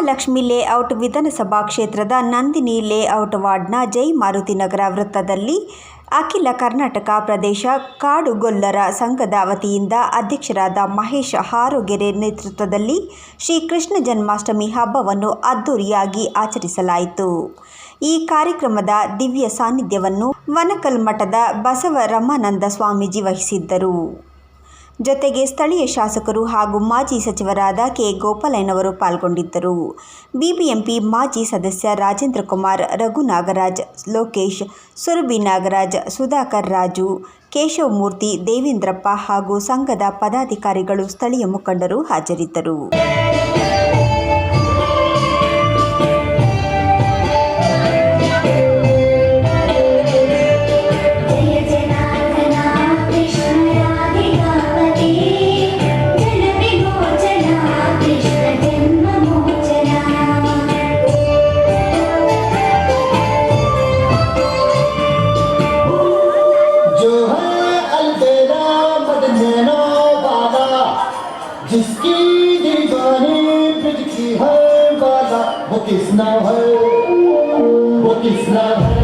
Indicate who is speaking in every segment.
Speaker 1: Mahalakshmi layout ವಿಧಾನಸಭಾ ಕ್ಷೇತ್ರದ Nandini layout ವಾರ್ಡ್ನ ಜೈ ಮಾರುತಿನಗರ ವೃತ್ತದಲ್ಲಿ ಅಖಿಲ ಕರ್ನಾಟಕ ಪ್ರದೇಶ ಕಾಡುಗೊಲ್ಲರ ಸಂಘದ ವತಿಯಿಂದ ಅಧ್ಯಕ್ಷರಾದ ಮಹೇಶ್ ಹಾರೋಗೆರೆ ನೇತೃತ್ವದಲ್ಲಿ ಶ್ರೀ ಕೃಷ್ಣ ಜನ್ಮಾಷ್ಟಮಿ ಹಬ್ಬವನ್ನು ಅದ್ದೂರಿಯಾಗಿ ಆಚರಿಸಲಾಯಿತು. ಈ ಕಾರ್ಯಕ್ರಮದ ದಿವ್ಯ ಸಾನ್ನಿಧ್ಯವನ್ನು ವನಕಲ್ ಮಠದ ಬಸವರಮಾನಂದ ಸ್ವಾಮೀಜಿ ವಹಿಸಿದ್ದರು. ಜೊತೆಗೆ ಸ್ಥಳೀಯ ಶಾಸಕರು ಹಾಗೂ ಮಾಜಿ ಸಚಿವರಾದ ಕೆ. ಗೋಪಾಲಯ್ಯನವರು ಪಾಲ್ಗೊಂಡಿದ್ದರು. ಬಿಬಿಎಂಪಿ ಮಾಜಿ ಸದಸ್ಯ ರಾಜೇಂದ್ರ ಕುಮಾರ್ ರಘು ನಾಗರಾಜ್ ಲೋಕೇಶ್, ಸುರಭಿ ನಾಗರಾಜ್, ಸುಧಾಕರ್ ರಾಜು ಕೇಶವಮೂರ್ತಿ ದೇವೇಂದ್ರಪ್ಪ ಹಾಗೂ ಸಂಘದ ಪದಾಧಿಕಾರಿಗಳು ಸ್ಥಳೀಯ ಮುಖಂಡರು ಹಾಜರಿದ್ದರು.
Speaker 2: Eskiden
Speaker 3: garip bir her gaza, bu kisna her, bu kisna her.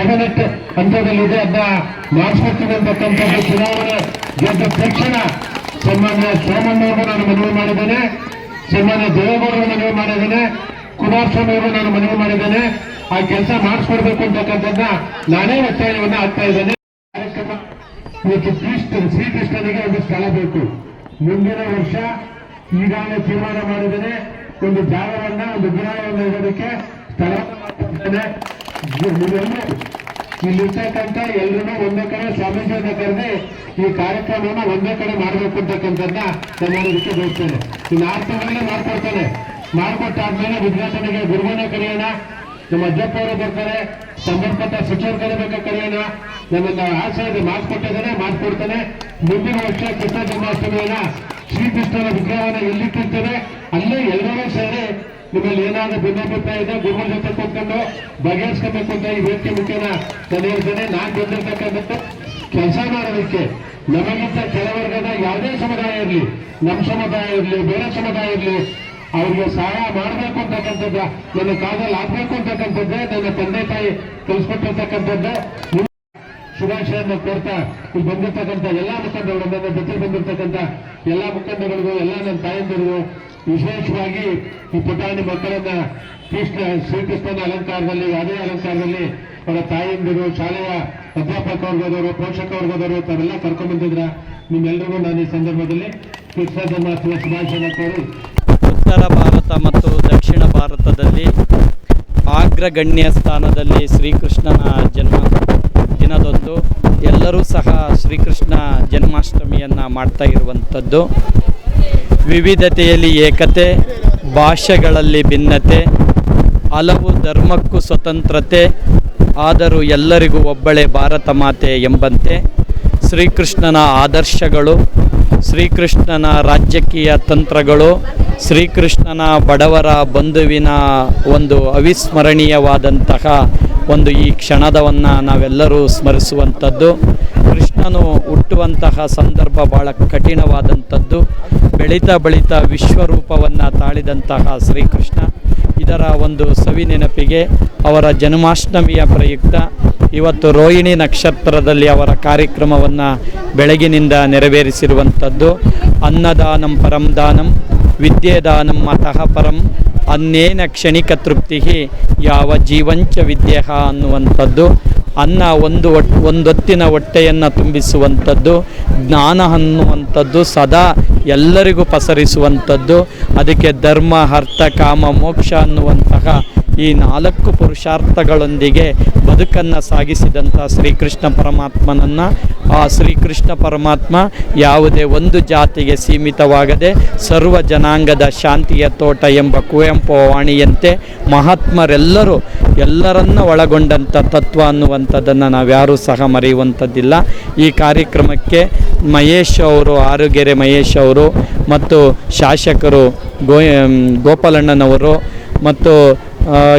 Speaker 3: Cabinet ಹಂತದಲ್ಲಿದೆ. ಅದನ್ನ ಮಾಡಿಸ್ಕೊಡ್ತೀನಿ ಚುನಾವಣೆ. ಗೆದ್ದ ತಕ್ಷಣ ಸನ್ಮಾನ್ಯ ಸೋಮಣ್ಣವ್ರಿಗೂ ನಾನು ಮನವಿ ಮಾಡಿದ್ದೇನೆ. ಸನ್ಮಾನ್ಯ ದೇವೇಗೌಡರು ಮನವಿ ಮಾಡಿದ್ದೇನೆ. ಕುಮಾರಸ್ವಾಮಿ ಅವರು ನಾನು ಮನವಿ ಮಾಡಿದ್ದೇನೆ. ಆ ಕೆಲಸ ಮಾಡಿಸ್ಕೊಡ್ಬೇಕು ಅಂತಕ್ಕಂಥದ್ದನ್ನ ನಾನೇ ಒತ್ತಾಯವನ್ನು ಆಗ್ತಾ ಇದ್ದೇನೆ. ಕಾರ್ಯಕ್ರಮ ಇವತ್ತು ಕೃಷ್ಣ ಶ್ರೀಕೃಷ್ಣನಿಗೆ ಒಂದು ಸ್ಥಳ ಬೇಕು. ಮುಂದಿನ ವರ್ಷ ಈಗಾಗಲೇ ತೀರ್ಮಾನ ಮಾಡಿದ್ದೇನೆ. ಒಂದು ಜಾಗವನ್ನ, ಒಂದು ಗಿರಾಯವನ್ನು ನೀವೆಲ್ಲರೂ ಇಲ್ಲಿರ್ತಕ್ಕಂಥ ಎಲ್ಲರೂ ಒಂದೇ ಕಡೆ ಸ್ವಾಮೀಜಿಯನ್ನ ಕರೆದು ಈ ಕಾರ್ಯಕ್ರಮವನ್ನು ಒಂದೇ ಕಡೆ ಮಾಡಬೇಕು ಅಂತಕ್ಕಂಥದ್ದನ್ನ ನಾನು ಮಾಡೋದಕ್ಕೆ ಬಯಸ್ತೇನೆ. ಇನ್ನು ಆರು ತಿಂಗಳಿಗೆ ಮಾಡ್ಕೊಡ್ತೇನೆ. ಮಾಡ್ಕೊಟ್ಟಾದ್ಮೇಲೆ ಉದ್ಘಾಟನೆಗೆ ಗುರುವನ್ನ ಕರೆಯೋಣ. ನಮ್ಮ ಅಜ್ಜಪ್ಪ ಅವರು ಬರ್ತಾರೆ. ಸಂಬಂಧಪಟ್ಟ ಸಚಿವರು ಕರೆಬೇಕಾ ಕರೆಯೋಣ. ನಮ್ಮನ್ನ ಆಸೆ ಇದೆ ಮಾತು ಕೊಟ್ಟಿದ್ದೇನೆ ಮಾತು ಕೊಡ್ತೇನೆ ಮುಂದಿನ ವರ್ಷ ಕೃಷ್ಣ ಜನ್ಮಾಷ್ಟಮಿಯನ್ನ ಶ್ರೀಕೃಷ್ಣನ ವಿಗ್ರಹವನ್ನು ಎಲ್ಲಿಟ್ಟಿರ್ತಾರೆ ಅಲ್ಲೇ ಎಲ್ಲರೂ ಸೇರಿ ನಿಮ್ಮಲ್ಲಿ ಏನಾದ್ರೂ ಭಿನ್ನಾಭಿಪ್ರಾಯ ಇದೆ, ಗುರುಗಳ ಜೊತೆ ಕೂತ್ಕೊಂಡು ಬಗೆಹರಿಸ್ಕೋಬೇಕು ಅಂತ ಈ ವೇದಿಕೆ ಮುಖ್ಯನ ನಾನು ಹೇಳ್ತೇನೆ ನಾನ್ ಬಂದಿರ್ತಕ್ಕಂಥದ್ದು. ಕೆಲಸ ಮಾಡೋದಕ್ಕೆ ನಮಗಿಂತ ಕೆಲವರ್ಗದ ಯಾವುದೇ ಸಮುದಾಯ ಇರಲಿ ನಮ್ಮ ಸಮುದಾಯ ಇರಲಿ, ಬೇರೆ ಸಮುದಾಯ ಇರಲಿ, ಅವ್ರಿಗೆ ಸಹಾಯ ಮಾಡಬೇಕು ಅಂತಕ್ಕಂಥದ್ದು, ನನ್ನ ಕಾಲದಲ್ಲಿ ಆಗ್ಬೇಕು ಅಂತಕ್ಕಂಥದ್ದೇ ನನ್ನ ತಂದೆ ತಾಯಿ ಕಲಿಸ್ಕೊಟ್ಟಿರ್ತಕ್ಕಂಥದ್ದು. ಶುಭಾಶಯವನ್ನು ಕೋರ್ತಾ ಇಲ್ಲಿ ಬಂದಿರ್ತಕ್ಕಂಥ ಎಲ್ಲಾ ಮುಖಂಡಗಳು ನನ್ನ ಜೊತೆ ಬಂದಿರ್ತಕ್ಕಂಥ ಎಲ್ಲಾ ಮುಖಂಡಗಳಿಗೂ ಎಲ್ಲ ನನ್ನ ತಾಯಂದಿರಿಗೂ ವಿಶೇಷವಾಗಿ ಈ ಪುಟಾಣಿ ಮಕ್ಕಳನ್ನ ಕೃಷ್ಣ, ಶ್ರೀಕೃಷ್ಣನ ಅಲಂಕಾರದಲ್ಲಿ ಅದೇ ಅಲಂಕಾರದಲ್ಲಿ ಅವರ ತಾಯಂದಿರು, ಶಾಲೆಯ ಅಧ್ಯಾಪಕ ವರ್ಗದವರು, ಪೋಷಕ ವರ್ಗದವರು, ತಾವೆಲ್ಲ ಕರ್ಕೊಂಡ್ ಬಂದಿದ್ರ. ನಿಮ್ಮೆಲ್ಲರಿಗೂ ನಾನು ಈ ಸಂದರ್ಭದಲ್ಲಿ ಕೃಷ್ಣ ಜನ್ಮಾಷ್ಟಮಿ ಶುಭಾಶಯ ಕೋರಿ
Speaker 4: ಉತ್ತರ ಭಾರತ ಮತ್ತು ದಕ್ಷಿಣ ಭಾರತದಲ್ಲಿ ಅಗ್ರಗಣ್ಯ ಸ್ಥಾನದಲ್ಲಿ ಶ್ರೀಕೃಷ್ಣನ ಜನ್ಮ ದಿನದಂದು ಎಲ್ಲರೂ ಸಹ ಶ್ರೀಕೃಷ್ಣ ಜನ್ಮಾಷ್ಟಮಿಯನ್ನು ಮಾಡ್ತಾ ಇರುವಂಥದ್ದು. ವಿವಿಧತೆಯಲ್ಲಿ ಏಕತೆ, ಭಾಷೆಗಳಲ್ಲಿ ಭಿನ್ನತೆ, ಹಲವು ಧರ್ಮಕ್ಕೂ ಸ್ವತಂತ್ರತೆ, ಆದರೂ ಎಲ್ಲರಿಗೂ ಒಬ್ಬಳೆ ಭಾರತ ಮಾತೆ ಎಂಬಂತೆ ಶ್ರೀಕೃಷ್ಣನ ಆದರ್ಶಗಳು, ಶ್ರೀಕೃಷ್ಣನ ರಾಜಕೀಯ ತಂತ್ರಗಳು, ಶ್ರೀಕೃಷ್ಣನ ಬಡವರ ಬಂಧುವಿನ ಒಂದು ಅವಿಸ್ಮರಣೀಯವಾದಂತಹ ಒಂದು ಈ ಕ್ಷಣದವನ್ನು ನಾವೆಲ್ಲರೂ ಸ್ಮರಿಸುವಂಥದ್ದು. ಕೃಷ್ಣನು ಹುಟ್ಟುವಂತಹ ಸಂದರ್ಭ ಭಾಳ ಕಠಿಣವಾದಂಥದ್ದು. ಬೆಳೀತಾ ಬೆಳೀತಾ ವಿಶ್ವರೂಪವನ್ನು ತಾಳಿದಂತಹ ಶ್ರೀಕೃಷ್ಣ, ಇದರ ಒಂದು ಸವಿ ನೆನಪಿಗೆ ಅವರ ಜನ್ಮಾಷ್ಟಮಿಯ ಪ್ರಯುಕ್ತ, ಇವತ್ತು ರೋಹಿಣಿ ನಕ್ಷತ್ರದಲ್ಲಿ ಅವರ ಕಾರ್ಯಕ್ರಮವನ್ನು ಬೆಳಗಿನಿಂದ ನೆರವೇರಿಸಿರುವಂಥದ್ದು. ಅನ್ನದಾನಂ ಪರಂ ದಾನಂ ವಿದ್ಯೆದಾನಂ ಅತಃ ಪರಂ ಅನ್ನೇನ ಕ್ಷಣಿಕ ತೃಪ್ತಿ ಯಾವ ಜೀವಂಚ ವಿದ್ಯೆ ಅನ್ನುವಂಥದ್ದು, ಅನ್ನ ಒಂದು ಒಟ್ ಒಂದೊತ್ತಿನ ಹೊಟ್ಟೆಯನ್ನು ತುಂಬಿಸುವಂಥದ್ದು, ಜ್ಞಾನ ಅನ್ನುವಂಥದ್ದು ಸದಾ ಎಲ್ಲರಿಗೂ ಪಸರಿಸುವಂಥದ್ದು, ಅದಕ್ಕೆ ಧರ್ಮ, ಅರ್ಥ, ಕಾಮ, ಮೋಕ್ಷ ಅನ್ನುವಂತಹ ಈ ನಾಲ್ಕು ಪುರುಷಾರ್ಥಗಳೊಂದಿಗೆ ಬದುಕನ್ನು ಸಾಗಿಸಿದಂಥ ಶ್ರೀಕೃಷ್ಣ ಪರಮಾತ್ಮನನ್ನು ಆ ಶ್ರೀಕೃಷ್ಣ ಪರಮಾತ್ಮ ಯಾವುದೇ ಒಂದು ಜಾತಿಗೆ ಸೀಮಿತವಾಗದೆ ಸರ್ವ ಜನಾಂಗದ ಶಾಂತಿಯ ತೋಟ ಎಂಬ ಕುವೆಂಪು ವಾಣಿಯಂತೆ ಮಹಾತ್ಮರೆಲ್ಲರೂ ಎಲ್ಲರನ್ನ ಒಳಗೊಂಡಂಥ ತತ್ವ ಅನ್ನುವಂಥದ್ದನ್ನು ನಾವ್ಯಾರೂ ಸಹ ಮರೆಯುವಂಥದ್ದಿಲ್ಲ. ಈ ಕಾರ್ಯಕ್ರಮಕ್ಕೆ ಮಹೇಶ್ ಅವರು, ಆರುಗೆರೆ ಮಹೇಶ್ ಅವರು ಮತ್ತು ಶಾಸಕರು ಗೋ ಗೋಪಾಲಣ್ಣನವರು ಮತ್ತು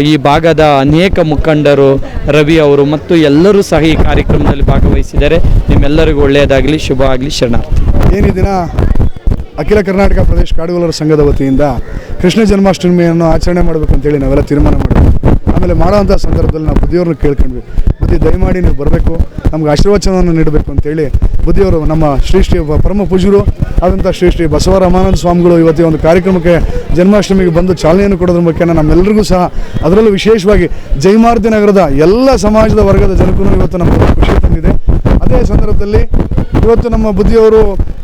Speaker 4: ಈ ಭಾಗದ ಅನೇಕ ಮುಖಂಡರು, ರವಿ ಅವರು ಮತ್ತು ಎಲ್ಲರೂ ಸಹ ಈ ಕಾರ್ಯಕ್ರಮದಲ್ಲಿ ಭಾಗವಹಿಸಿದ್ದಾರೆ ನಿಮ್ಮೆಲ್ಲರಿಗೂ ಒಳ್ಳೆಯದಾಗಲಿ ಶುಭ ಆಗಲಿ ಶರಣಾರ್ಥಿ
Speaker 5: ಏನಿದಿನ ಅಖಿಲ ಕರ್ನಾಟಕ ಪ್ರದೇಶ ಕಾಡುಗೊಲ್ಲರ ಸಂಘದ ವತಿಯಿಂದ ಕೃಷ್ಣ ಜನ್ಮಾಷ್ಟಮಿಯನ್ನು ಆಚರಣೆ ಮಾಡಬೇಕು ಅಂತೇಳಿ ನಾವೆಲ್ಲ ತೀರ್ಮಾನ ಮಾಡಿದ್ವಿ. ಆಮೇಲೆ ಮಾಡೋವಂಥ ಸಂದರ್ಭದಲ್ಲಿ ನಾವು ಬುದ್ಧಿಯವ್ರನ್ನ ಕೇಳ್ಕೊಂಡ್ವಿ. ಬುದ್ಧಿ ದಯಮಾಡಿ ನೀವು ಬರಬೇಕು, ನಮ್ಗೆ ಆಶೀರ್ವಚನವನ್ನು ನೀಡಬೇಕು ಅಂತೇಳಿ ಬುದ್ಧಿಯವರು ನಮ್ಮ ಶ್ರೀ ಶ್ರೀ ಪರಮ ಪೂಜ್ಯರು ಆದಂಥ ಶ್ರೀ ಶ್ರೀ ಬಸವರಾಮಾನಂದ ಸ್ವಾಮಿಗಳು ಇವತ್ತಿನ ಒಂದು ಕಾರ್ಯಕ್ರಮಕ್ಕೆ ಜನ್ಮಾಷ್ಟಮಿಗೆ ಬಂದು ಚಾಲನೆಯನ್ನು ಕೊಡೋದ್ರ ಬಗ್ಗೆ ನಮ್ಮೆಲ್ಲರಿಗೂ ಸಹ ಅದರಲ್ಲೂ ವಿಶೇಷವಾಗಿ ಜೈಮಾರ್ತಿ ನಗರದ ಎಲ್ಲ ಸಮಾಜದ ವರ್ಗದ ಜನಕ್ಕೂ ಇವತ್ತು ನಮಗೆ ಖುಷಿ ತಂದಿದೆ. ಅದೇ ಸಂದರ್ಭದಲ್ಲಿ ಇವತ್ತು ನಮ್ಮ ಬುದ್ಧಿಯವರು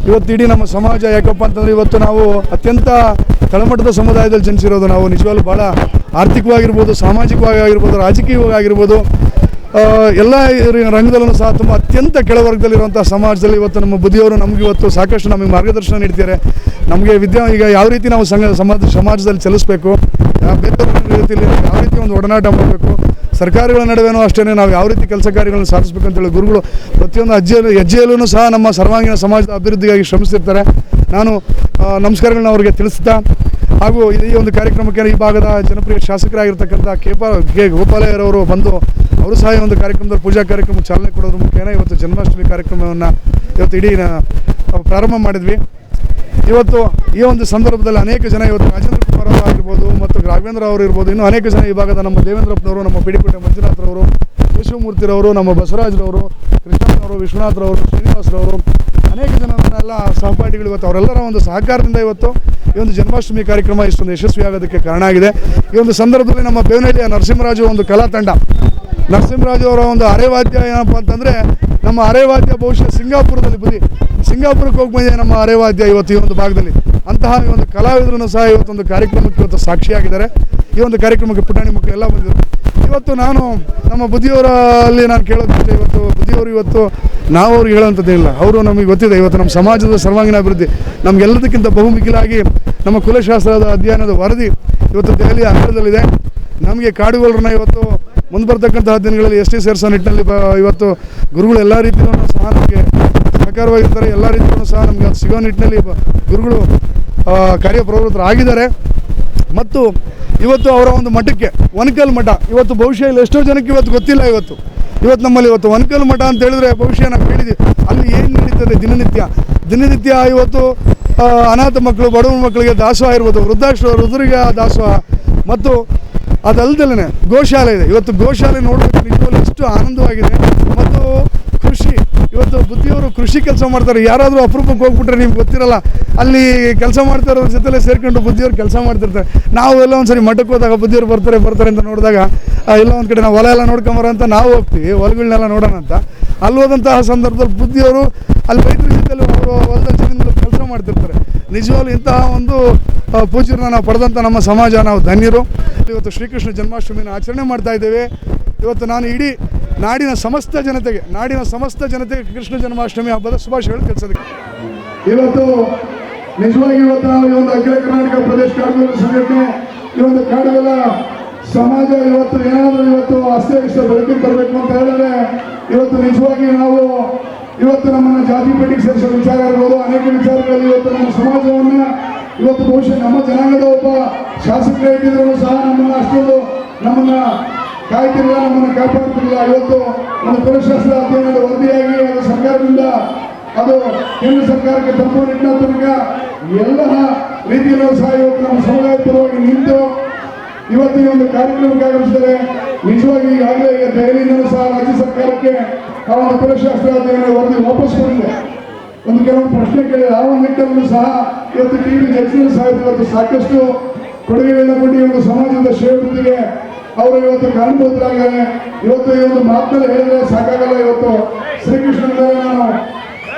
Speaker 5: ಇವತ್ತು ಇಡೀ ನಮ್ಮ ಸಮಾಜ ಯಾಕಪ್ಪ ಅಂತಂದರೆ ಇವತ್ತು ನಾವು ಅತ್ಯಂತ ತಳಮಟ್ಟದ ಸಮುದಾಯದಲ್ಲಿ ಜನಿಸಿರೋದು ನಾವು ನಿಜವಾಗ್ಲೂ ಭಾಳ ಆರ್ಥಿಕವಾಗಿರ್ಬೋದು ಸಾಮಾಜಿಕವಾಗಿ ಆಗಿರ್ಬೋದು ರಾಜಕೀಯವಾಗಿ ಆಗಿರ್ಬೋದು. ಆ, ಎಲ್ಲ ರಂಗದಲ್ಲೂ ಸಹ ತುಂಬ ಅತ್ಯಂತ ಕೆಳವರ್ಗದಲ್ಲಿರುವಂಥ ಸಮಾಜದಲ್ಲಿ ಇವತ್ತು ನಮ್ಮ ಬುದ್ಧಿಯವರು ನಮಗೆ ಇವತ್ತು ಸಾಕಷ್ಟು ನಮಗೆ ಮಾರ್ಗದರ್ಶನ ನೀಡ್ತಾರೆ ನಮಗೆ ವಿದ್ಯಾ, ಈಗ ಯಾವ ರೀತಿ ನಾವು ಸಂಘ, ಸಮಾಜ, ಸಮಾಜದಲ್ಲಿ ಚಲಿಸಬೇಕು ಬೇರೆಯವ್ರ ರೀತಿಯಲ್ಲಿ ಯಾವ ರೀತಿ ಒಂದು ಒಡನಾಟ ಮಾಡಬೇಕು, ಸರ್ಕಾರಗಳ ನಡುವೆನೂ ಅಷ್ಟೇ ನಾವು ಯಾವ ರೀತಿ ಕೆಲಸ ಕಾರ್ಯಗಳನ್ನು ಸಾಧಿಸಬೇಕು ಅಂತೇಳಿ ಗುರುಗಳು ಪ್ರತಿಯೊಂದು ಅಜ್ಜಿಯಲ್ಲಿ ಹೆಜ್ಜೆಯಲ್ಲೂ ಸಹ ನಮ್ಮ ಸರ್ವಾಂಗೀಣ ಸಮಾಜದ ಅಭಿವೃದ್ಧಿಗಾಗಿ ಶ್ರಮಿಸಿರ್ತಾರೆ ನಾನು ನಮಸ್ಕಾರಗಳನ್ನ ಅವರಿಗೆ ತಿಳಿಸ್ತಾ, ಹಾಗೂ ಈ ಒಂದು ಕಾರ್ಯಕ್ರಮಕ್ಕೆ ಈ ಭಾಗದ ಜನಪ್ರಿಯ ಶಾಸಕರಾಗಿರ್ತಕ್ಕಂಥ ಕೆ ಪ, ಕೆ ಗೋಪಾಲಯ್ಯರವರು ಬಂದು ಅವರು ಸಹ ಒಂದು ಕಾರ್ಯಕ್ರಮದಲ್ಲಿ ಪೂಜಾ ಕಾರ್ಯಕ್ರಮ ಚಾಲನೆ ಕೊಡೋದ್ರ ಮುಖೇನ ಇವತ್ತು ಜನ್ಮಾಷ್ಟಮಿ ಕಾರ್ಯಕ್ರಮವನ್ನು ಇವತ್ತು ಇಡೀ ಪ್ರಾರಂಭ ಮಾಡಿದ್ವಿ. ಇವತ್ತು ಈ ಒಂದು ಸಂದರ್ಭದಲ್ಲಿ ಅನೇಕ ಜನ ಇವತ್ತು ರಾಜೇಂದ್ರ ಕುಮಾರ್ ಅವರು ಆಗಿರ್ಬೋದು ಮತ್ತು ರಾಘವೇಂದ್ರ ಅವರು ಇರ್ಬೋದು, ಇನ್ನೂ ಅನೇಕ ಜನ ಈ ಭಾಗದ ನಮ್ಮ ದೇವೇಂದ್ರಪ್ಪನವರು ನಮ್ಮ ಬಿಡಿಕೋಟೆ ಮಂಜುನಾಥ್ರವರು ಶಿವಮೂರ್ತಿರವರು ನಮ್ಮ ಬಸವರಾಜ್ರವರು ಕೃಷ್ಣಪ್ಪನವರು ವಿಶ್ವನಾಥರವರು ಶ್ರೀನಿವಾಸರವರು ಅನೇಕ ಜನರನ್ನೆಲ್ಲ ಸಹಪಾಠಿಗಳು ಇವತ್ತು ಅವರೆಲ್ಲರ ಒಂದು ಸಹಕಾರದಿಂದ ಇವತ್ತು ಈ ಒಂದು ಜನ್ಮಾಷ್ಟಮಿ ಕಾರ್ಯಕ್ರಮ ಇಷ್ಟೊಂದು ಯಶಸ್ವಿ ಆಗೋದಕ್ಕೆ ಕಾರಣ ಆಗಿದೆ. ಈ ಒಂದು ಸಂದರ್ಭದಲ್ಲಿ ನಮ್ಮ ಬೇವನಹಳ್ಳಿಯ ನರಸಿಂಹರಾಜು ಒಂದು ಕಲಾ ತಂಡ ನರಸಿಂಹರಾಜು ಅವರ ಒಂದು ಅರೆವಾದ್ಯ ಏನಪ್ಪ ಅಂತಂದರೆ, ನಮ್ಮ ಅರೆವಾದ್ಯ ಬಹುಶಃ ಸಿಂಗಾಪುರದಲ್ಲಿ ಬರೀ ಸಿಂಗಾಪುರಕ್ಕೆ ಹೋಗಿ ಬಂದಿದೆ ನಮ್ಮ ಅರೆವಾದ್ಯ ಇವತ್ತು ಈ ಒಂದು ಭಾಗದಲ್ಲಿ. ಅಂತಹ ಒಂದು ಕಲಾವಿದರನ್ನು ಸಹ ಇವತ್ತೊಂದು ಕಾರ್ಯಕ್ರಮಕ್ಕೆ ಇವತ್ತು ಸಾಕ್ಷಿಯಾಗಿದ್ದಾರೆ. ಈ ಒಂದು ಕಾರ್ಯಕ್ರಮಕ್ಕೆ ಪುಟಾಣಿ ಮಕ್ಕಳು ಎಲ್ಲ ಬಂದಿದ್ದಾರೆ. ಇವತ್ತು ನಾನು ನಮ್ಮ ಬುದ್ಧಿಯವರಲ್ಲಿ ನಾನು ಕೇಳೋದಷ್ಟೇ ಇವತ್ತು ಬುದ್ಧಿಯವರು ಇವತ್ತು ನಾವು ಅವ್ರಿಗೆ ಹೇಳೋಂಥದ್ದಿಲ್ಲ ಅವರು ನಮಗೆ ಗೊತ್ತಿದೆ, ಇವತ್ತು ನಮ್ಮ ಸಮಾಜದ ಸರ್ವಾಂಗೀಣ ಅಭಿವೃದ್ಧಿ ನಮಗೆಲ್ಲದಕ್ಕಿಂತ ಬಹುಮುಖಿಲಾಗಿ ನಮ್ಮ ಕುಲಶಾಸ್ತ್ರದ ಅಧ್ಯಯನದ ವರದಿ ಇವತ್ತು ದೆಹಲಿಯ ಅಂಗಳದಲ್ಲಿದೆ ನಮಗೆ ಕಾಡುಗೊಲ್ಲರನ್ನ ಇವತ್ತು ಮುಂದೆ ಬರ್ತಕ್ಕಂತಹ ದಿನಗಳಲ್ಲಿ ಎಸ್ ಟಿ ಸೇರಿಸೋ ನಿಟ್ಟಿನಲ್ಲಿ ಇವತ್ತು ಗುರುಗಳು ಎಲ್ಲ ರೀತಿಯೂ ಸಹ ನಮಗೆ ಸಹಕಾರವಾಗಿರ್ತಾರೆ. ಎಲ್ಲ ರೀತಿಯೂ ಸಹ ನಮಗೆ ಅದು ಸಿಗೋ ನಿಟ್ಟಿನಲ್ಲಿ ಗುರುಗಳು ಕಾರ್ಯಪ್ರವೃತ್ತರಾಗಿದ್ದಾರೆ ಮತ್ತು ಇವತ್ತು ಅವರ ಒಂದು ಮಠಕ್ಕೆ ಒನಕಲ್ ಮಠ, ಇವತ್ತು ಭವಿಷ್ಯ ಇಲ್ಲಿ ಎಷ್ಟೋ ಜನಕ್ಕೆ ಇವತ್ತು ಗೊತ್ತಿಲ್ಲ ಇವತ್ತು. ಇವತ್ತು ನಮ್ಮಲ್ಲಿ ಇವತ್ತು ಒನಕಲ್ ಮಠ ಅಂತ ಹೇಳಿದ್ರೆ ಬಹುಶಃ ನಾವು ಕೇಳಿದ್ದೀವಿ ಅಲ್ಲಿ ಏನು ನಡೀತದೆ ದಿನನಿತ್ಯ? ದಿನನಿತ್ಯ ಇವತ್ತು ಅನಾಥ ಮಕ್ಕಳು ಬಡವ ಮಕ್ಕಳಿಗೆ ದಾಸೋಹ ಇರ್ಬೋದು, ವೃದ್ಧಾಶ್ರಮ ವೃದ್ಧರಿಗೆ ದಾಸೋಹ. ಮತ್ತು ಅದಲ್ದಲೇ ಗೋಶಾಲೆ ಇದೆ. ಇವತ್ತು ಗೋಶಾಲೆ ನೋಡಬೇಕು ನಿಜವಾಗ್ಲೂ ಎಷ್ಟು ಆನಂದವಾಗಿದೆ. ಮತ್ತು ಕೃಷಿ, ಇವತ್ತು ಬುದ್ಧಿಯವರು ಕೃಷಿ ಕೆಲಸ ಮಾಡ್ತಾರೆ. ಯಾರಾದರೂ ಅಪರೂಪಕ್ಕೆ ಹೋಗ್ಬಿಟ್ರೆ ನಿಮ್ಗೆ ಗೊತ್ತಿರಲ್ಲ. ಅಲ್ಲಿ ಕೆಲಸ ಮಾಡ್ತಾರೋ ಜೊತೆಲೆ ಸೇರ್ಕೊಂಡು ಬುದ್ಧಿಯವರು ಕೆಲಸ ಮಾಡ್ತಿರ್ತಾರೆ. ನಾವು ಎಲ್ಲ ಒಂದ್ಸರಿ ಮಠಕ್ಕೆ ಹೋದಾಗ ಬುದ್ಧಿಯವರು ಬರ್ತಾರೆ ಬರ್ತಾರೆ ಅಂತ ನೋಡಿದಾಗ ಎಲ್ಲ ಒಂದು ಕಡೆ ನಾವು ಹೊಲ ಎಲ್ಲ ನೋಡ್ಕೊಂಬರೋ ಅಂತ ನಾವು ಹೋಗ್ತೀವಿ. ಹೊಲಗಳನ್ನೆಲ್ಲ ನೋಡೋಣ ಅಂತ. ಅಲ್ಲಿ ಹೋದಂತಹ ಸಂದರ್ಭದಲ್ಲಿ ಬುದ್ಧಿಯವರು ಅಲ್ಲಿ ರೈತರ ಜೊತೆಲಿ ಅವರು ಹೊಲದ ಜಮೀನಲ್ಲಿ ಕೆಲಸ ಮಾಡ್ತಿರ್ತಾರೆ. ನಿಜವಾಗ್ಲೂ ಇಂತಹ ಒಂದು ಪೂಜೆಯನ್ನು ನಾವು ಪಡೆದಂಥ ನಮ್ಮ ಸಮಾಜ, ನಾವು ಧನ್ಯರು. ಇವತ್ತು ಶ್ರೀಕೃಷ್ಣ ಜನ್ಮಾಷ್ಟಮಿನ ಆಚರಣೆ ಮಾಡ್ತಾ ಇದ್ದೇವೆ. ಇವತ್ತು ನಾನು ಇಡೀ ನಾಡಿನ ಸಮಸ್ತ ಜನತೆಗೆ, ನಾಡಿನ ಸಮಸ್ತ ಜನತೆಗೆ ಕೃಷ್ಣ ಜನ್ಮಾಷ್ಟಮಿ ಹಬ್ಬದ ಶುಭಾಶಯಗಳು ತಿಳಿಸೋದಕ್ಕೆ. ಇವತ್ತು ನಿಜವಾಗಿ ಇವತ್ತು ನಾವು ಈ ಒಂದು ಅಖಿಲ ಕರ್ನಾಟಕ ಪ್ರದೇಶ ಕಾಂಗ್ರೆಸ್ ಸಂಘಟನೆ ಈ ಒಂದು ಕಾಡುಗಳ ಸಮಾಜ ಇವತ್ತು ಏನಾದರೂ ಇವತ್ತು ಅಸ್ತವ್ಯಸ್ತ ಬೆಳಕಿಗೆ ಬರಬೇಕು ಅಂತ ಹೇಳಿದ್ರೆ, ಇವತ್ತು ನಿಜವಾಗಿ ನಾವು ಇವತ್ತು ನಮ್ಮನ್ನು ಜಾತಿ ಪೇಟೆಗೆ ಸೇರಿಸೋ ವಿಚಾರ ಇರ್ಬೋದು ಅನೇಕ ವಿಚಾರಗಳಲ್ಲಿ ಇವತ್ತು ನಮ್ಮ ಸಮಾಜವನ್ನು, ಇವತ್ತು ಬಹುಶಃ ನಮ್ಮ ಜನಾಂಗದ ಒಬ್ಬ ಶಾಸಕರೇ ಇದ್ದಿದ್ರು ಸಹ ನಮ್ಮನ್ನ ಅಷ್ಟೊಂದು ನಮ್ಮನ್ನ ಕಾಯ್ತಿಲ್ಲ, ನಮ್ಮನ್ನು ಕಾಪಾಡ್ತಿಲ್ಲ. ಇವತ್ತು ನಮ್ಮ ಪುರಶಾಸ್ತ್ರ ಅಧ್ಯಯನದ ವರದಿಯಾಗಿ ಅದು ಸರ್ಕಾರದಿಂದ ಅದು ಕೇಂದ್ರ ಸರ್ಕಾರಕ್ಕೆ ತಲುಪುವ ನಿಟ್ಟಿನ ತನಕ ಎಲ್ಲ ರೀತಿಯಲ್ಲೂ ಸಹ ಇವತ್ತು ನಮ್ಮ ಇವತ್ತು ಈ ಒಂದು ಕಾರ್ಯಕ್ರಮಕ್ಕೆ ಆಗಮಿಸಿದರೆ ನಿಜವಾಗಿ ಈಗಾಗಲೇ ಈಗ ದೆಹಲಿಯಿಂದಲೂ ಸಹ ರಾಜ್ಯ ಸರ್ಕಾರಕ್ಕೆ ಆ ಒಂದು ಪುರಶಾಸ್ತ್ರ ಅಧ್ಯಯನ ವರದಿ ವಾಪಸ್ ಬಂದಿದೆ. ಒಂದು ಕೆಲವೊಂದು ಪ್ರಶ್ನೆ ಕೇಳಿದೆ. ಆ ಒಂದು ನಿಟ್ಟಿನಲ್ಲೂ ಸಹ ಇವತ್ತು ಟಿ ವಿ ಜಗದೀಶ್ ಸಾಹೇಬ್ ಇವತ್ತು ಸಾಕಷ್ಟು ಕೊಡುಗೆಗಳನ್ನ ಕೊಟ್ಟು ಒಂದು ಸಮಾಜದ ಶ್ರೇಯಭಿವೃದ್ಧಿಗೆ ಅವರು ಇವತ್ತು ಕಾರಣಭೂತರಾಗಿದ್ದಾರೆ. ಇವತ್ತು ಈ ಒಂದು ಮಾತಲ್ಲಿ ಹೇಳಿದ್ರೆ ಸಾಕಾಗಲ್ಲ. ಇವತ್ತು ಶ್ರೀಕೃಷ್ಣ ನಾನು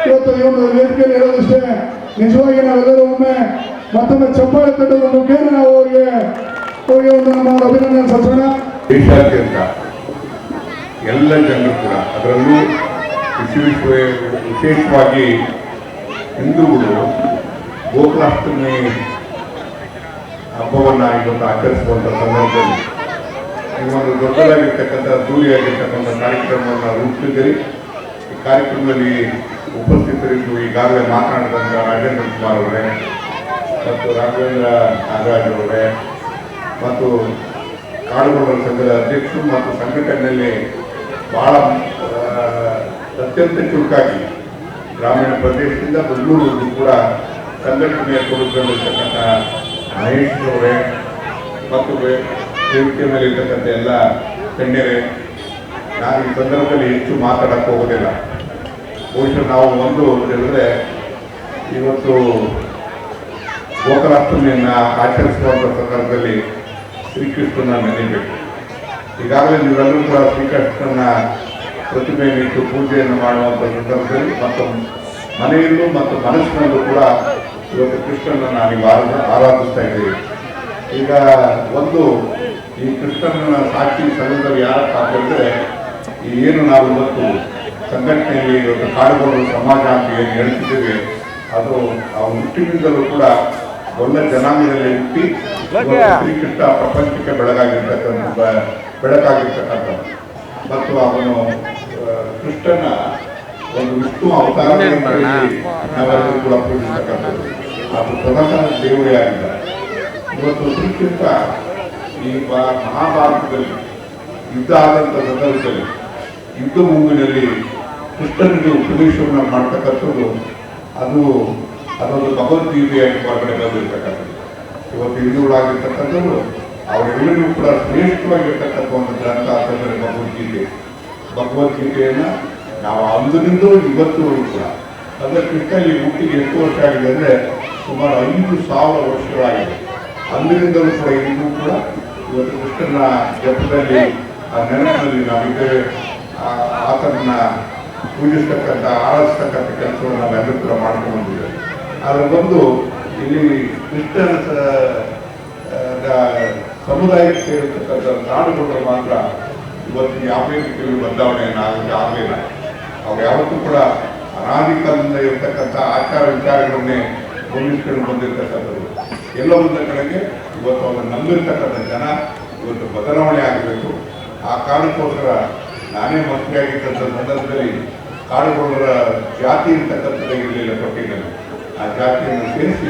Speaker 5: ಇವತ್ತು ಈ ಒಂದು ವೇದಿಕೆಯಲ್ಲಿ ಹೇಳೋದಷ್ಟೇ. ನಿಜವಾಗಿ ನಾವೆಲ್ಲರೂ ಒಮ್ಮೆ ಮತ್ತೊಮ್ಮೆ ಚಪ್ಪಾಳೆ ತಟ್ಟೋದ್ರ ಮುಖೇನ ನಾವು ಅವರಿಗೆ ಅವರಿಗೆ ಒಂದು ನಮ್ಮ ಅಭಿನಂದನೆ
Speaker 6: ದೇಶಾದ್ಯಂತ ಎಲ್ಲ ಜನರು ಕೂಡ ಅದರಲ್ಲೂ ವಿಶ್ವ ವಿಶೇಷವಾಗಿ ಹಿಂದೂಗಳು ಗೋಕುಲಾಷ್ಟಮಿ ಹಬ್ಬವನ್ನು ಇವತ್ತು ಆಚರಿಸುವಂಥ ಸಂದರ್ಭದಲ್ಲಿ ಈ ಒಂದು ದೊಡ್ಡದಾಗಿರ್ತಕ್ಕಂಥ ದೂರಿಯಾಗಿರ್ತಕ್ಕಂಥ ಕಾರ್ಯಕ್ರಮವನ್ನು ರೂಪಿಸಿದ್ದೀರಿ. ಈ ಕಾರ್ಯಕ್ರಮದಲ್ಲಿ ಉಪಸ್ಥಿತರಿದ್ದು ಈಗಾಗಲೇ ಮಾತನಾಡಿದಂಥ ರಾಜೇಂದ್ರ ಕುಮಾರ್ ಅವರೇ ಮತ್ತು ರಾಘವೇಂದ್ರ ನಾಗರಾಜ್ ಅವರೇ ಮತ್ತು ಕಾಡುಗೊಳ್ಳರ ಸಂಘದ ಅಧ್ಯಕ್ಷರು ಮತ್ತು ಸಂಘಟನೆಯಲ್ಲಿ ಬಹಳ ಅತ್ಯಂತ ಚುರುಕಾಗಿ ಗ್ರಾಮೀಣ ಪ್ರದೇಶದಿಂದ ಬೆಂಗಳೂರಿಗೂ ಕೂಡ ಸಂಘಟನೆಯ ಕೊಡುಗೆಗಳಿರ್ತಕ್ಕಂಥ ಮಹೇಶ್ ಅವರೇ ಮತ್ತು ವೇದಿಕೆ ಮೇಲೆ ಎಲ್ಲ ಗಣ್ಯರೇ ನಾನು ಈ ಸಂದರ್ಭದಲ್ಲಿ ಹೆಚ್ಚು ಮಾತಾಡಕ್ಕೆ ಹೋಗೋದಿಲ್ಲ. ಬಹುಶಃ ನಾವು ಒಂದು ಹೇಳಿದ್ರೆ ಇವತ್ತು ಗೋಕುಲಾಷ್ಟಮಿಯನ್ನು ಆಚರಿಸುವಂಥ ಸಂದರ್ಭದಲ್ಲಿ ಶ್ರೀಕೃಷ್ಣನ ಈಗಾಗಲೇ ನೀವೆಲ್ಲರೂ ಕೂಡ ಶ್ರೀಕೃಷ್ಣನ ಪ್ರತಿಮೆಯನ್ನು ಪೂಜೆಯನ್ನು ಮಾಡುವಂಥ ಸಂದರ್ಭದಲ್ಲಿ ಮತ್ತು ಮನೆಯಲ್ಲೂ ಮತ್ತು ಮನಸ್ಸಿನಲ್ಲೂ ಕೂಡ ಇವತ್ತು ಕೃಷ್ಣನ ಆರಾಧ, ಆರಾಧಿಸ್ತಾ ಇದ್ದೇವೆ ಈಗ ಒಂದು ಈ ಕೃಷ್ಣನ ಸಾಕ್ಷಿ ಸಂಘದಲ್ಲಿ ಯಾರ ಅಂತಂದರೆ ಏನು ನಾವು ಇವತ್ತು ಸಂಘಟನೆಯಲ್ಲಿ ಇವತ್ತು ಕಾಡುಗಳು ಸಮಾಜ ಅಂತ ಏನು ಹೇಳ್ತಿದ್ದೇವೆ, ಅದು ಆ ಹುಟ್ಟಿನಿಂದಲೂ ಕೂಡ ಒಳ್ಳೆ ಜನಾಂಗದಲ್ಲಿ ಹುಟ್ಟಿ ಶ್ರೀಕೃಷ್ಣ ಪ್ರಪಂಚಕ್ಕೆ ಬೆಳಗಾಗಿರ್ತಕ್ಕಂಥ ಬೆಳಕಾಗಿರ್ತಕ್ಕಂಥ ಮತ್ತು ಅವನು ಕೃಷ್ಣನ ಒಂದು ವಿಷ್ಣು ಅವತಾರ ನಾವೆಲ್ಲರೂ ಕೂಡ ಪೂಜಿಸ್ತಕ್ಕಂಥದ್ದು. ಅದು ಪ್ರಧಾನ ದೇವರೇ ಆಗಿಲ್ಲ ಇವತ್ತು ಶ್ರೀಕೃಷ್ಣ ಈ ಮಹಾಭಾರತದಲ್ಲಿ ಯುದ್ಧ ಆದಂಥ ಸಂದರ್ಭದಲ್ಲಿ ಯುದ್ಧ ಮೂಗಿನಲ್ಲಿ ಕೃಷ್ಣನಿಗೆ ಉಪದೇಶವನ್ನು ಮಾಡ್ತಕ್ಕಂಥದ್ದು ಅದು ಅದೊಂದು ಭಗವದ್ಗೀತೆಯಾಗಿ ಹೊರಗಡೆ ಬಂದಿರ್ತಕ್ಕಂಥದ್ದು ಇವತ್ತು ಹಿಂದೂಗಳಾಗಿರ್ತಕ್ಕಂಥದ್ದು ಅವರೆಲ್ಲರಿಗೂ ಕೂಡ ಶ್ರೇಷ್ಠವಾಗಿರ್ತಕ್ಕಂಥ ಒಂದು ಗ್ರಂಥ ಅಂತಂದರೆ ಭಗವದ್ಗೀತೆ ಭಗವದ್ಗೀತೆಯನ್ನು ನಾವು ಅಂದಿನಿಂದಲೂ ಇವತ್ತುವರೆಗೂ ಕೂಡ. ಅಂದರೆ ಕೃಷ್ಣ ಈ ಹುಟ್ಟಿಗೆ ಎಷ್ಟು ವರ್ಷ ಆಗಿದೆ ಅಂದರೆ ಸುಮಾರು ಐದು ಸಾವಿರ ವರ್ಷಗಳಾಗಿದೆ. ಅಂದಿನಿಂದಲೂ ಕೂಡ ಇನ್ನೂ ಕೂಡ ಇವತ್ತು ಕೃಷ್ಣನ ಜಪದಲ್ಲಿ, ಆ ನೆನಪಿನಲ್ಲಿ ನಾವಿದ್ದೇವೆ ಆ- ಆತನನ್ನ ಪೂಜಿಸ್ತಕ್ಕಂಥ, ಆರಾಧಿಸ್ತಕ್ಕಂಥ ಕೆಲಸವನ್ನು ನಾವೆಲ್ಲರೂ ಕೂಡ ಮಾಡ್ಕೊಂಡು ಬಂದಿದ್ದೇವೆ. ಆದರೆ ಒಂದು ಇಲ್ಲಿ ಕ್ರಿಶ್ಚಿಯನ್ ಸಮುದಾಯಕ್ಕೆ ಸೇರಿರ್ತಕ್ಕಂಥ ನಾಡುಗಳು ಮಾತ್ರ ಇವತ್ತು ಯಾವುದೇ ರೀತಿಯಲ್ಲಿ ಬದಲಾವಣೆಯನ್ನು ಆಗಲಿಕ್ಕೆ ಆಗಲಿಲ್ಲ ಅವ್ರು ಯಾವತ್ತೂ ಕೂಡ ಅನಾದಿ ಇರತಕ್ಕಂಥ ಆಚಾರ ವಿಚಾರಗಳನ್ನೇ ಮುಂದಿಸ್ಕೊಂಡು ಬಂದಿರ್ತಕ್ಕಂಥದ್ದು. ಎಲ್ಲ ಒಂದು ಕಡೆಗೆ ಇವತ್ತು ಅವ್ರನ್ನ ನಂಬಿರ್ತಕ್ಕಂಥ ಜನ ಇವತ್ತು ಬದಲಾವಣೆ ಆಗಬೇಕು. ಆ ಕಾರಣಕ್ಕೋಸ್ಕರ ನಾನೇ ಮಂತ್ರಿಯಾಗಿರ್ತಕ್ಕಂಥ ಸಂದರ್ಭದಲ್ಲಿ ಕಾಡುಗೊಳ್ಳರ ಜಾತಿ ಇರ್ತಕ್ಕಂಥದ್ದೇ ಇರಲಿಲ್ಲ ಪಟ್ಟಿನಲ್ಲಿ. ಆ ಜಾತಿಯನ್ನು ಸೇರಿಸಿ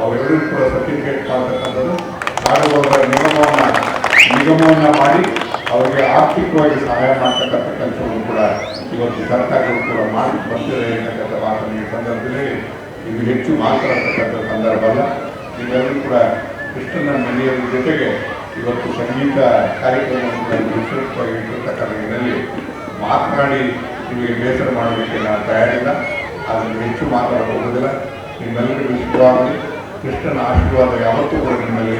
Speaker 6: ಅವೆಲ್ಲರೂ ಕೂಡ ಸರ್ಟಿಫಿಕೇಟ್ ಮಾಡ್ತಕ್ಕಂಥದ್ದು ಕಾಡುಗೊಳ್ಳರ ನಿಗಮವನ್ನು ನಿಗಮವನ್ನು ಮಾಡಿ ಅವರಿಗೆ ಆರ್ಥಿಕವಾಗಿ ಸಹಾಯ ಮಾಡ್ತಕ್ಕಂಥ ಕೆಲಸವನ್ನು ಕೂಡ ಇವತ್ತು ಸರ್ಕಾರಗಳು ಕೂಡ ಮಾಡಿ ಬಂದಿದೆ ಎನ್ನತಕ್ಕಂಥ ಮಾತನ್ನು ಈ ಸಂದರ್ಭದಲ್ಲಿ ಇದು ಹೆಚ್ಚು ಮಾತನಾಡ್ತಕ್ಕಂಥ ಸಂದರ್ಭ ಅಲ್ಲ. ಇವೆಲ್ಲರೂ ಕೂಡ ಕೃಷ್ಣನ ಮನೆಯರ ಜೊತೆಗೆ ಇವತ್ತು ಸಂಗೀತ ಕಾರ್ಯಕ್ರಮವನ್ನು ವಿಶೇಷವಾಗಿ ಇಟ್ಟಿರ್ತಕ್ಕಂಥ ಇದರಲ್ಲಿ ಮಾತನಾಡಿ ನಿಮಗೆ ಬೇಸರ ಮಾಡಲಿಕ್ಕೆ ನಾನು ತಯಾರಿಲ್ಲ. ಅದನ್ನು ಹೆಚ್ಚು ಮಾತಾಡಕ್ಕೆ ಹೋಗೋದಿಲ್ಲ ನಿಮ್ಮೆಲ್ಲರಿಗೂ ಇಷ್ಟವಾಗಲಿ ಕೃಷ್ಣನ ಆಶೀರ್ವಾದ ಯಾವತ್ತೂ ಕೂಡ ನಿಮ್ಮಲ್ಲಿ